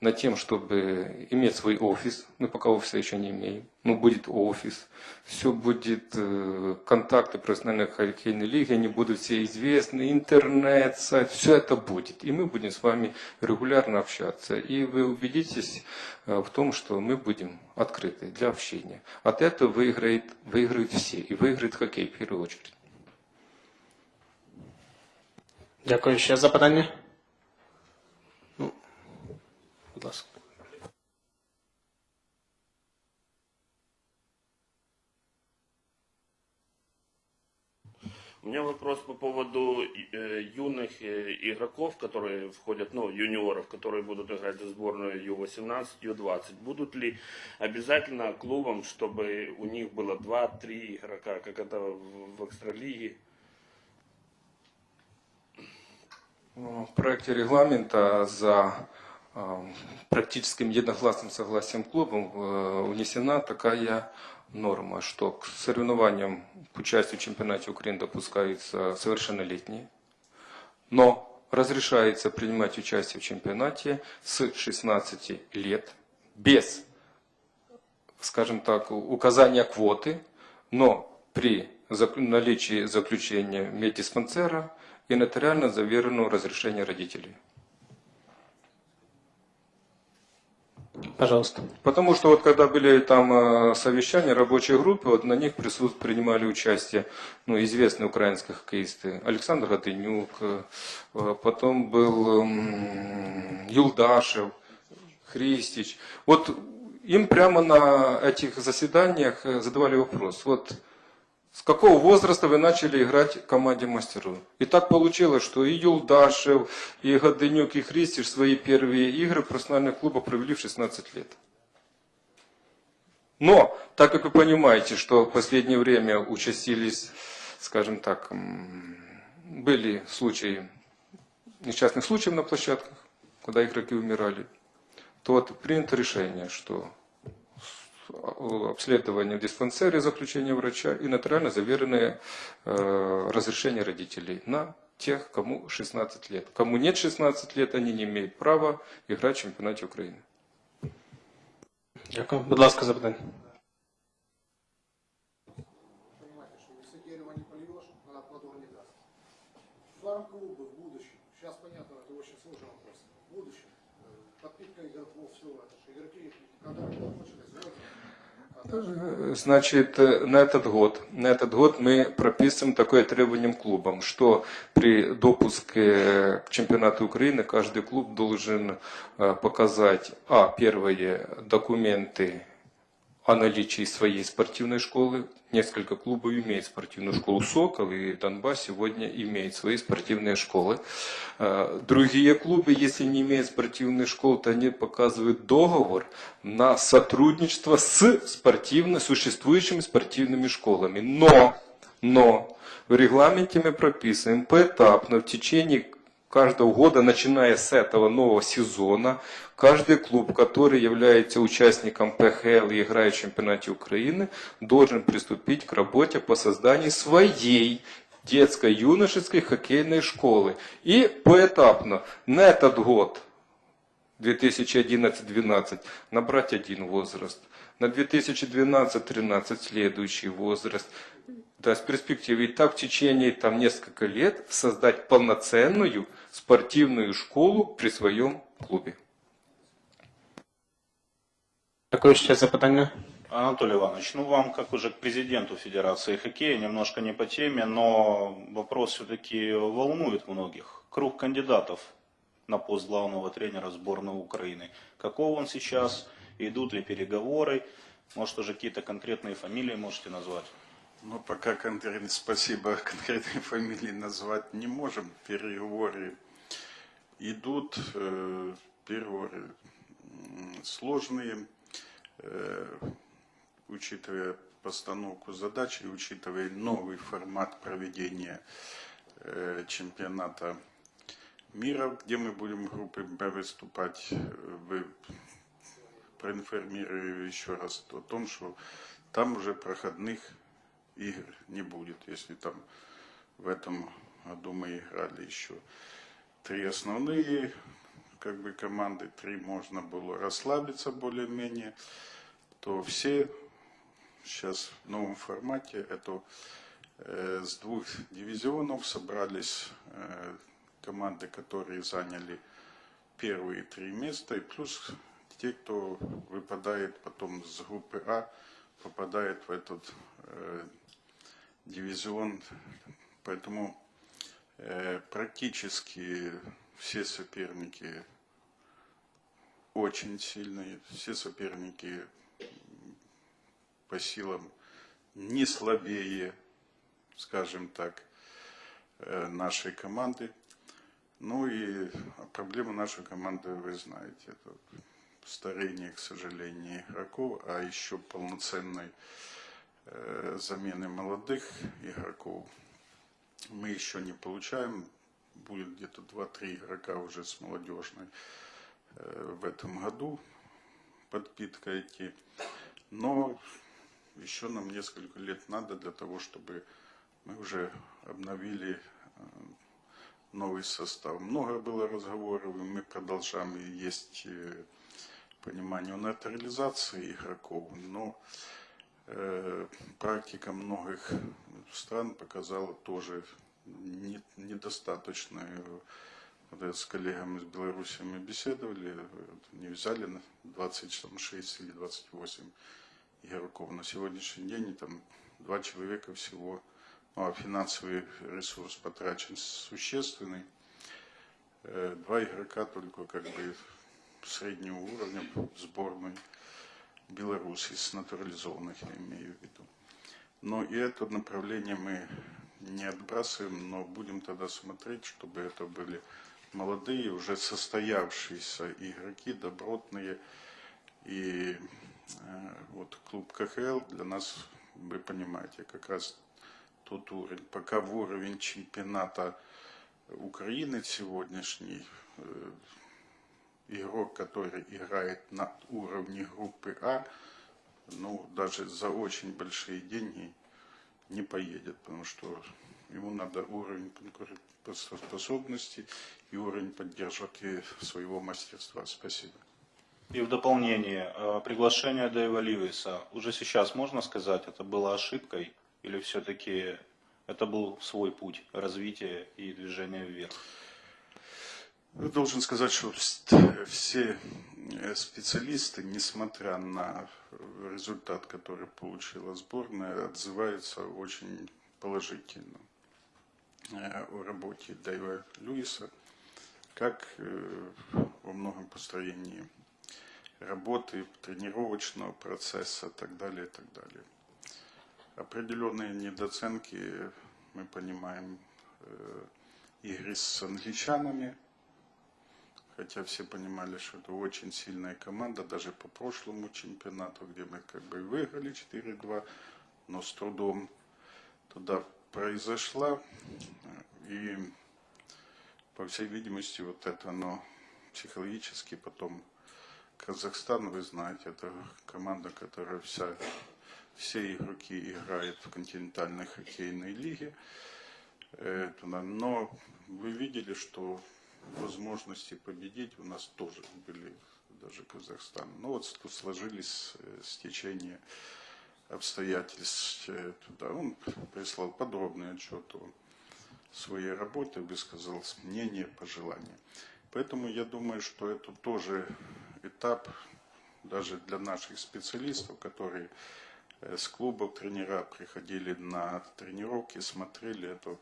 над тем, чтобы иметь свой офис. Мы пока офиса еще не имеем. Ну, будет офис. Все будет, э, контакты профессиональной хоккейной лиги, они будут все известны, интернет, сайт, все это будет. И мы будем с вами регулярно общаться. И вы убедитесь э, в том, что мы будем открыты для общения. От этого выиграет, выиграют все. И выиграет хоккей в первую очередь. Дякую. Ще запитання? Ну, будь ласка. У меня вопрос по поводу э, юных э, игроков, которые входят, ну, юниоров, которые будут играть за сборную Ю-18, Ю-20. Будут ли обязательно клубам, чтобы у них было 2-3 игрока, как это в, в экстралиге? В проекте регламента за практическим единогласным согласием клубом э, внесена такая норма, что к соревнованиям к участию в чемпионате Украины допускаются совершеннолетние, но разрешается принимать участие в чемпионате с 16 лет без, скажем так, указания квоты, но при наличии заключения меддиспансера и нотариально заверенного разрешения родителей. Пожалуйста. Потому что вот когда были там э, совещания, рабочие группы, вот на них присутств принимали участие ну, известные украинские хоккеисты. Александр Гатынюк, э, э, потом был м, Юлдашев, Христич. Вот им прямо на этих заседаниях задавали вопрос. Вот с какого возраста вы начали играть в команде мастеров? И так получилось, что и Юлдашев, и Годынюк, и Христиш свои первые игры в профессиональных клубах провели в 16 лет. Но, так как вы понимаете, что в последнее время участились, скажем так, были случаи, несчастных случаев на площадках, когда игроки умирали, то вот принято решение, что обследование в диспансере, заключение врача и нотариально заверенное э, разрешение родителей на тех, кому 16 лет. Кому нет 16 лет, они не имеют права играть в чемпионате Украины. Дякую. Будь ласка, запитання. понимаете, что если дерево не польешь, она плодов не даст. Фарм-клубы в будущем, сейчас понятно, это очень сложный вопрос. В будущем, э, подпитка игроков, все это, что игроки, когда закончились звезды, когда же Значит, э, на этот год, на этот год мы прописываем такое требование клубам, что при допуске к чемпионату Украины каждый клуб должен э, показать, а, первые документы о наличии своей спортивной школы. Несколько клубов имеют спортивную школу «Сокол», и Донбасс сегодня имеет свои спортивные школы. Э, Другие клубы, если не имеют спортивной школы, то они показывают договор на сотрудничество с спортивно, существующими спортивными школами. Но, но в регламенте мы прописываем поэтапно в течение каждого года, начиная с этого нового сезона, каждый клуб, который является участником ПХЛ и играет в чемпионате Украины, должен приступить к работе по созданию своей детской юношеской хоккейной школы. И поэтапно на этот год 2011-12 набрать один возраст, на 2012-13 следующий возраст, да, с перспективой и так в течение там несколько лет создать полноценную спортивную школу при своем клубе. Дякую. Ще запитання? Анатолий Иванович, ну вам, как уже к президенту Федерации хоккея, немножко не по теме, но вопрос все-таки волнует многих. Круг кандидатов на пост главного тренера сборной Украины. Каков он сейчас? Идут ли переговоры? Может, уже какие-то конкретные фамилии можете назвать? Ну, пока конкретно спасибо, конкретной фамилии назвать не можем. Переговоры идут, э, переговоры сложные, э, учитывая постановку задач и учитывая новый формат проведения э, чемпионата мира, где мы будем группами выступать. Вы проинформирую еще раз о том, что там уже проходных игр не будет, если там в этом году мы играли еще три основные как бы команды, три можно было расслабиться более-менее, то все сейчас в новом формате, это э, с двух дивизионов собрались э, команды, которые заняли первые три места, и плюс те, кто выпадает потом с группы А, попадает в этот э, дивизион. Поэтому э, практически все соперники очень сильные, все соперники по силам не слабее, скажем так, э, нашей команды. Ну и проблема нашей команды, вы знаете, это старение, к сожалению, игроков, а еще полноценной э, замены молодых игроков мы еще не получаем. Будет где-то 2-3 игрока уже с молодежной э, в этом году подпитка идти. Но еще нам несколько лет надо для того, чтобы мы уже обновили э, новый состав. Много было разговоров, и мы продолжаем, есть э, понимание о натурализации игроков, но э, практика многих стран показала тоже не-. Вот я с коллегами из Беларуси мы беседовали, не взяли на 26 или 28 игроков. На сегодняшний день там два человека всего, ну, а финансовый ресурс потрачен существенный. Э, Два игрока только как бы среднего уровня сборной Беларуси, с натурализованных я имею в виду. Но и это направление мы не отбрасываем, но будем тогда смотреть, чтобы это были молодые, уже состоявшиеся игроки, добротные. И э, вот клуб КХЛ для нас, вы понимаете, как раз тот уровень. Пока в уровень чемпионата Украины сегодняшний, э, игрок, который играет на уровне группы А, ну, даже за очень большие деньги не поедет, потому что ему надо уровень конкурентоспособности и уровень поддержки своего мастерства. Спасибо. И в дополнение, э, приглашение Дэйва Льюиса, уже сейчас можно сказать, это было ошибкой или все-таки это был свой путь развития и движения вверх? Я должен сказать, что вс- все э, специалисты, несмотря на результат, который получила сборная, отзываются очень положительно э, о работе Дэйва Льюиса, как э, во многом построении работы, тренировочного процесса и так далее, и так далее. Определенные недооценки. Мы понимаем э, игры с англичанами, хотя все понимали, что это очень сильная команда, даже по прошлому чемпионату, где мы как бы выиграли 4-2, но с трудом туда произошла. И, по всей видимости, вот это оно психологически. Потом Казахстан, вы знаете, это команда, которая вся, все игроки играют в континентальной хоккейной лиге. Э. Но вы видели, что возможности победить у нас тоже были, даже Казахстан. Но вот тут сложились э, стечения обстоятельств э, туда. Он прислал подробный отчет о своей работе, высказал мнение, пожелания. Поэтому я думаю, что это тоже этап даже для наших специалистов, которые с клубов тренера приходили на тренировки, смотрели это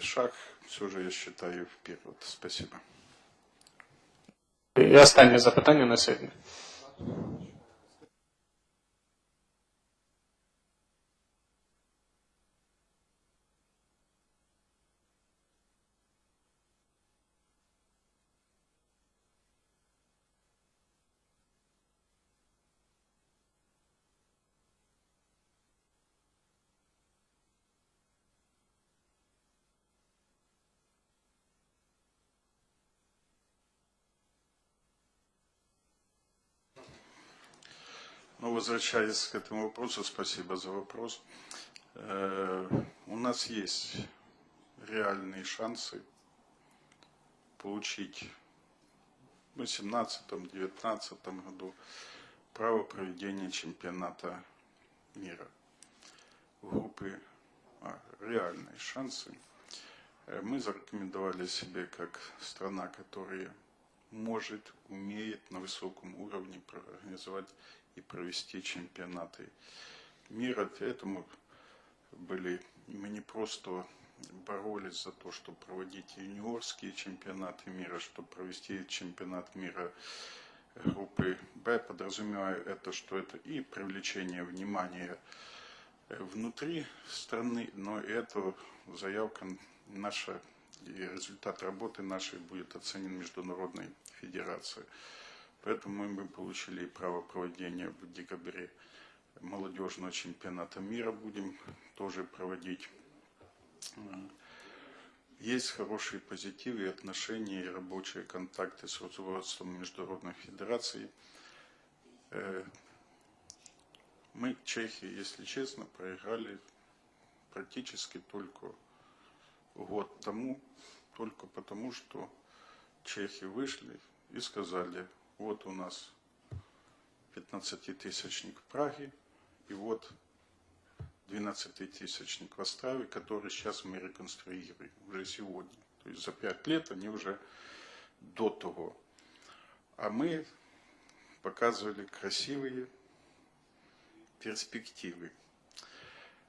шаг, все же я считаю вперед. Спасибо. І останнє запитання на сьогодні. Ну, возвращаясь к этому вопросу, спасибо за вопрос. Э, У нас есть реальные шансы получить в 2018-2019 году право проведения чемпионата мира в группе А. Реальные шансы. Э, Мы зарекомендовали себе как страна, которая может, умеет на высоком уровне организовать и провести чемпионаты мира. Этого были, мы не просто боролись за то, чтобы проводить юниорские чемпионаты мира, чтобы провести чемпионат мира группы Б, подразумевая это, что это и привлечение внимания внутри страны, но и это заявка наша и результат работы нашей будет оценен Международной Федерацией. Поэтому мы получили право проведения в декабре молодежного чемпионата мира будем тоже проводить. Есть хорошие позитивы отношения, и рабочие контакты с руководством Международной Федерации. Э, Мы, Чехии, если честно, проиграли практически только год тому, только потому, что чехи вышли и сказали, вот у нас 15-тысячник в Праге, и вот 12-тысячник в Острове, который сейчас мы реконструируем уже сегодня. То есть за пять лет они уже до того. А мы показывали красивые перспективы,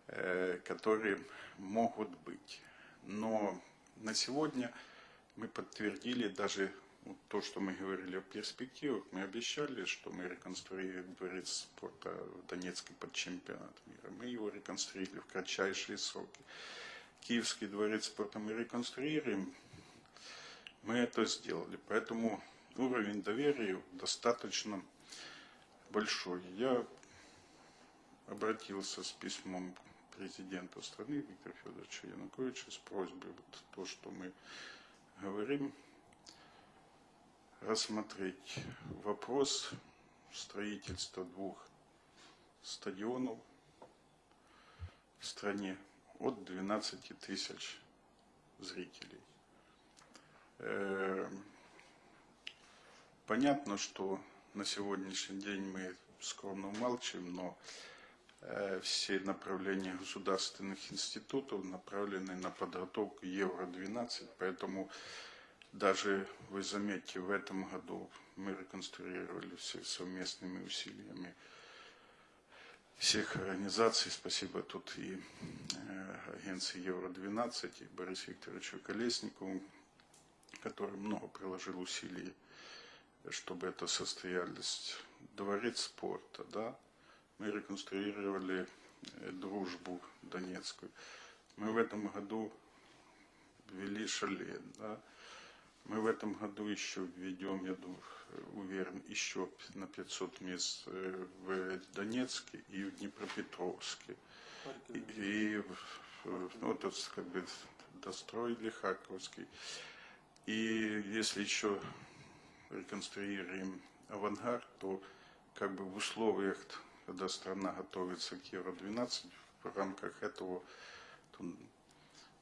э, которые могут быть. Но на сегодня мы подтвердили даже то, что мы говорили о перспективах. Мы обещали, что мы реконструируем дворец спорта в Донецке под чемпионат мира. Мы его реконструировали в кратчайшие сроки. Киевский дворец спорта мы реконструируем. Мы это сделали. Поэтому уровень доверия достаточно большой. Я обратился с письмом к президенту страны Виктора Федоровича Януковича с просьбой вот то, что мы говорим, рассмотреть вопрос строительства двух стадионов в стране от 12 тысяч зрителей. Э, Понятно, что на сегодняшний день мы скромно умалчиваем, но э, все направления государственных институтов направлены на подготовку Евро-12, поэтому даже, вы заметите, в этом году мы реконструировали все совместными усилиями всех организаций. Спасибо тут и э, агенции Евро-12, и Борису Викторовичу Колесникову, который много приложил усилий, чтобы это состоялось. Дворец спорта, да, мы реконструировали э, дружбу Донецкую. Мы в этом году ввели шале, да, мы в этом году еще введем, я думаю, уверен, еще на 500 мест э, в Донецке и в Днепропетровске. И, и ну, это как бы достроили Харьковский. И если еще реконструируем авангард, то как бы в условиях, когда страна готовится к Евро-12, в рамках этого то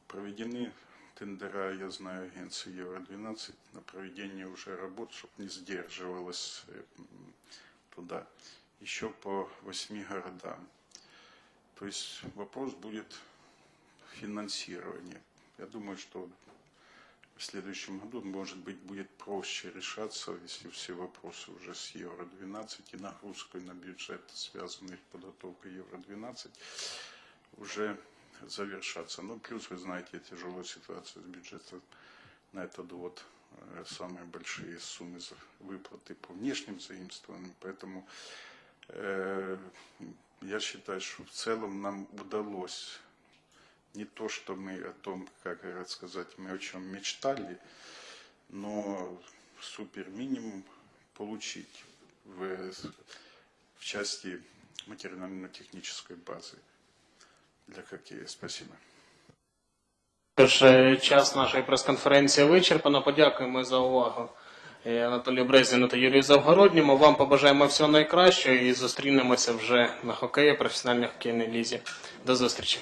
проведены тендера, я знаю, агенции Евро-12 на проведение уже работ, чтобы не сдерживалось э, туда. Еще по восьми городам. То есть вопрос будет финансирования. Я думаю, что в следующем году, может быть, будет проще решаться, если все вопросы уже с Евро-12 и нагрузкой на бюджет, связанные с подготовкой Евро-12, уже завершаться. Ну, плюс, вы знаете, тяжелая ситуация с бюджетом на этот год. Э, Самые большие суммы за выплаты по внешним заимствованиям. Поэтому э, я считаю, что в целом нам удалось не то, что мы о том, как сказать, мы о чем мечтали, но супер минимум получить в, в части материально-технической базы для хоккея. Спасибо. Тож е, час нашої прес-конференції вичерпано. Подякуємо за увагу е, Анатолію Брезіну та Юрію Завгородньому. Вам побажаємо всього найкращого і зустрінемося вже на хокеї професіональній хокейній лізі. До зустрічі.